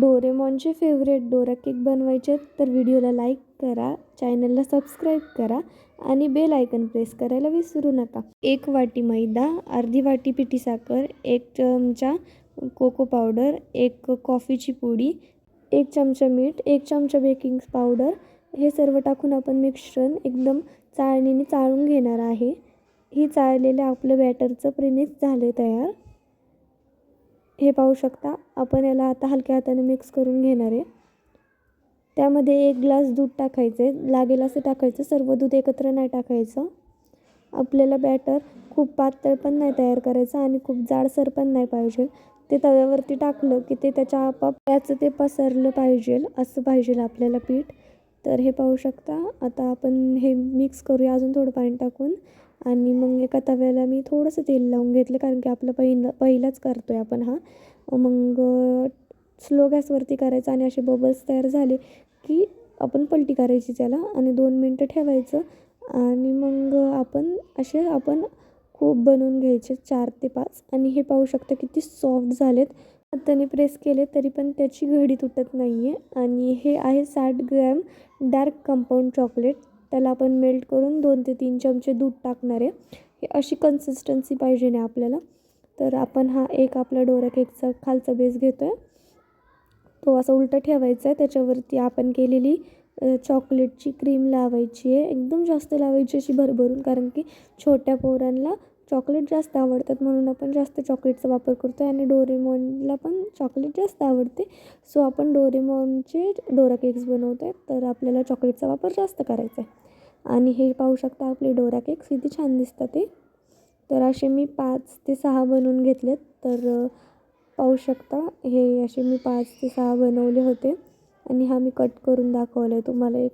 डोरेमॉनचे favourite Dora cake बनवायचे आहेत तर व्हिडिओला लाईक करा चॅनलला सबस्क्राईब करा आणि बेल आयकन प्रेस करायला विसरू नका. एक वाटी मैदा अर्धी वाटी पिठी साखर एक चमचा कोको पावडर एक कॉफीची पुडी एक चमचा मीठ एक चमचा बेकिंग पावडर हे सर्व टाकून आपण मिश्रण एकदम चाळणीने चाळून घेणार आहे. ही चाळलेलं आपलं बॅटरचं प्रेमिक्स झाले तयार. हे पाहू शकता. आपण याला आता हलक्या हाताने मिक्स करून घेणार आहे. त्यामध्ये एक ग्लास दूध टाकायचं आहे लागेल असं टाकायचं. सर्व दूध एकत्र नाही टाकायचं. आपल्याला बॅटर खूप पातळ पण नाही तयार करायचं आणि खूप जाडसर पण नाही पाहिजे. ते तव्यावरती टाकलं की ते त्याच्या आपाप त्याचं ते पसरलं पाहिजे. असं पाहिजे आपल्याला पीठ. तर हे पाहू शकता. आता आपण हे मिक्स करूया. अजून थोडं पाणी टाकून. आणि मग एका तव्याला मी थोडंसं तेल लावून घेतलं कारण की आपलं पहिलं पहिलाच करतो आहे आपण हा. मग स्लो गॅसवरती करायचं आणि असे बबल्स तयार झाले की आपण पलटी करायची त्याला आणि दोन मिनटं ठेवायचं. आणि मग आपण असे आपण खूप बनवून घ्यायचे चार ते पाच. आणि हे पाहू शकता किती सॉफ्ट झालेत. हाताने प्रेस केले तरी पण त्याची घडी तुटत नाही आहे आणि हे आहे साठ ग्रॅम डार्क कंपाऊंड चॉकलेट. त्याला आपण मेल्ट करून दोन ते तीन चमचे दूध टाकणार आहे. हे अशी कन्सिस्टन्सी पाहिजे ना आपल्याला. तर आपण हा एक आपला डोरा केकचा खालचा बेस घेतो आहे तो असा उलटा ठेवायचा आहे. त्याच्यावरती आपण केलेली चॉकलेटची क्रीम लावायची आहे. एकदम जास्त लावायची अशी भरभरून कारण की छोट्या पोरांना चॉकलेट जास्त आवडतात म्हणून आपण जास्त चॉकलेटचा वापर करतो आहे आणि डोरेमॉनला पण चॉकलेट जास्त आवडते. सो आपण डोरेमॉनचे डोरा केक्स बनवतो आहे तर आपल्याला चॉकलेटचा वापर जास्त करायचा आहे. आणि हे पाहू शकता आपले डोरा केक्स किती छान दिसतात ते. तर असे मी पाच ते सहा बनवून घेतलेत. तर पाहू शकता हे असे मी पाच ते सहा बनवले होते. आणि हा मी कट करून दाखवला आहे तुम्हाला एक.